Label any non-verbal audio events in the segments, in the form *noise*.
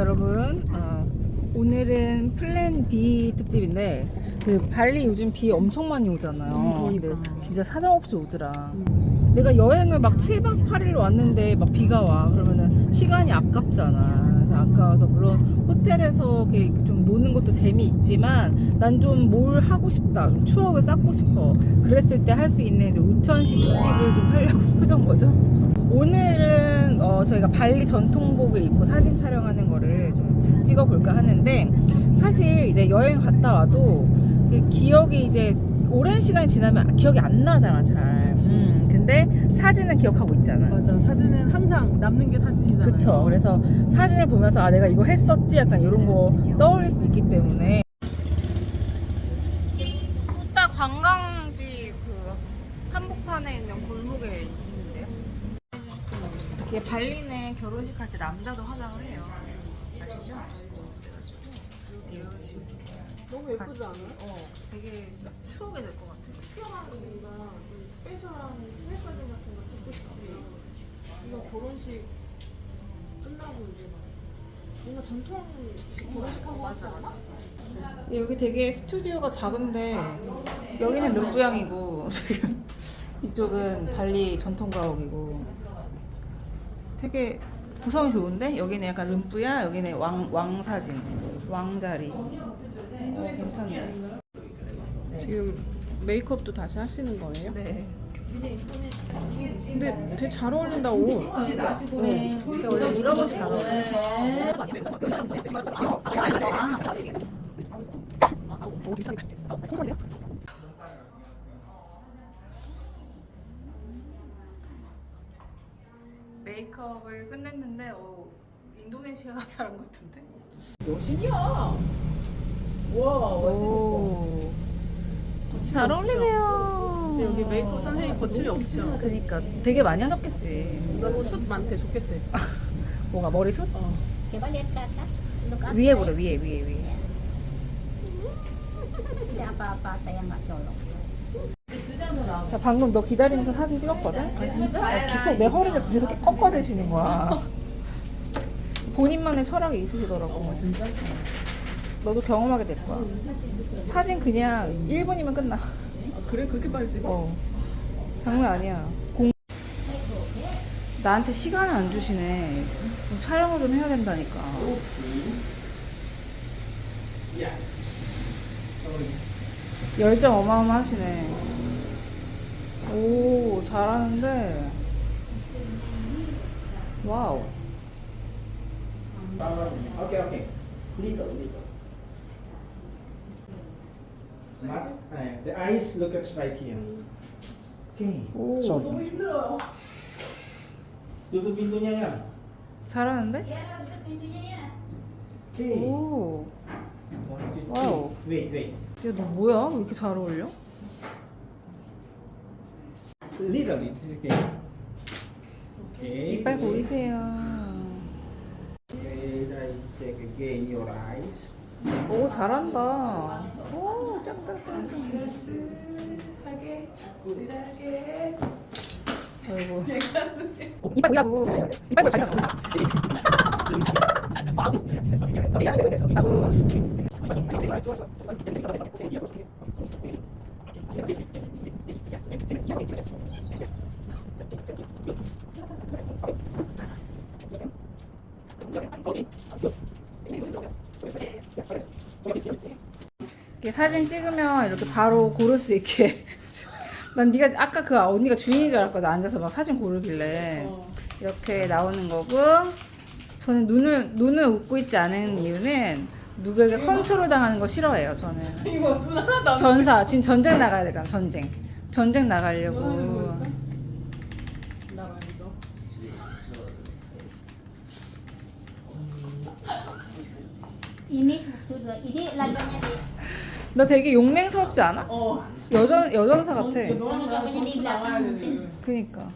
여러분. 어, 오늘은 플랜 B 특집인데 그 발리 요즘 비 엄청 많이 오잖아요. 음, 그러니까. 근데 진짜 사정없이 오더라. 내가 여행을 막 7박 8일 왔는데 막 비가 와. 그러면은 시간이 아깝잖아. 그래서 아까워서 물론 호텔에서 이렇게 좀 노는 것도 재미있지만 난 좀 뭘 하고 싶다. 좀 추억을 쌓고 싶어. 그랬을 때 할 수 있는 이제 우천식 특집을 좀 하려고 *laughs* 표정 뭐죠? 오늘은 어, 저희가 발리 전통복을 입고 사진 촬영하는 거를 좀 찍어볼까 하는데 사실 이제 여행 갔다 와도 그 기억이 이제 오랜 시간이 지나면 기억이 안 나잖아 잘. 음, 근데 사진은 기억하고 있잖아. 맞아. 사진은 항상 남는 게 사진이잖아요. 그쵸. 그래서 사진을 보면서 아 내가 이거 했었지 약간 이런 거 떠올릴 수 있기 때문에. 후따 관광지 그 한복판에 있는 골목에 있는데요. 이게 발리는 결혼식 할 때 남자도 화장을 해요. 아시죠? 이렇게 너무. 예쁘지 않아? 어, 되게 추억이 될 것 같아. 특별한 뭔가 좀 스페셜한 스냅 사진 같은 거 찍고 싶어요. 이거 결혼식 끝나고 이제 막 뭔가 전통식 결혼식하고 하지 않아? 여기 되게 스튜디오가 작은데 여기는 룸부양이고 *laughs* 지금 이쪽은 발리 전통 가옥이고 되게 구성이 좋은데? 여기는 약간 룸부야? 여기는 왕, 왕사진 왕자리. 어, 괜찮네 지금 메이크업도 다시 하시는 거예요? 네. 근데 되게 잘 어울린다 옷. 근데 원래 이런 옷이 잘 어울려 크업을 끝냈는데 어, 인도네시아 *laughs* 사람 같은데 여신이야. 와 오. 잘 어울리세요. 여기 메이크업 선생님 거침이 없죠. 그니까 되게 많이 하셨겠지. 너무 숱 많대 좋겠대. *laughs* 뭐가 머리숱? 어. 위에 보래 위에 위에 위에. Tidak apa-apa, saya nggak colok. 자, 방금 너 기다리면서 사진 찍었거든? 아 진짜? 계속 내 허리를 계속 꺾어대시는 거야. 본인만의 철학이 있으시더라고. 진짜? 너도 경험하게 될 거야. 사진 그냥 1분이면 끝나. 아, 그래 그렇게 빨리 찍어? 어. 장난 아니야. 공... 나한테 시간을 안 주시네. 좀 촬영을 좀 해야 된다니까. 열정 어마어마하시네. 오, 잘하는데. 와우. Mat, uh, the eyes look at right here. Okay. 오. Sorry. 힘들어요. Tutup pintunya ya. 잘하는데? Okay. 오. One, two, three. Wow. Wait, wait. 야, 너 뭐야? 왜 이렇게 잘 어울려? Little bit. is Okay. Okay. 이빨. 보이세요. Okay, I check again your eyes. 오 잘한다. 오 짱짱짱짱. 아이고. 이빨 보이라고. 이빨 보이 잘 나온다. 이 렇게 사진 찍으면 이렇게 바로 고를 수 있게. *laughs* 난 네가 아까 그 언니가 주인인 줄 알았거든. 앉아서 막 사진 고르길래 어. 이렇게 나오는 거고. 저는 눈을 눈을 웃고 있지 않은 이유는 누구에게 컨트롤 당하는 거 싫어해요. 저는 이거 눈 하나도 안 전사 지금 전쟁 나가야 되잖아. 전쟁 전쟁 나가려고. Satu dua. Ini lagunya di. 나 되게 용맹스럽지 않아? 어. 여전 여전사 같아. 너랑 나랑. 그니까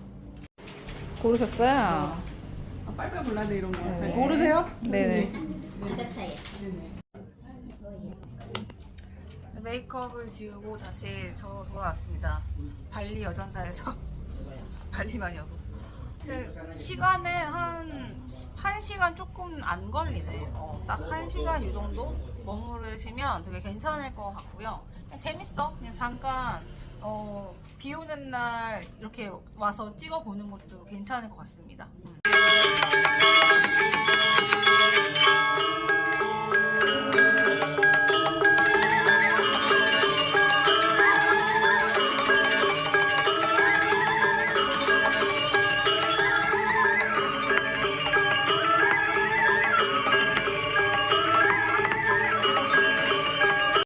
고르셨어요? 아 빨빨 골라야 돼 이런 거. 자, 네. 고르세요. 네네. Ada saya. 네네. Iya. 메이크업을 지우고 다시 저 돌아왔습니다. 발리 여전사에서 *laughs* 발리 마녀로. 그 시간은 한 1시간 조금 안 걸리네. 어, 딱 1시간 이 정도 머무르시면 되게 괜찮을 것 같고요. 그냥 재밌어. 그냥 잠깐 어, 비 오는 날 이렇게 와서 찍어보는 것도 괜찮을 것 같습니다. 음.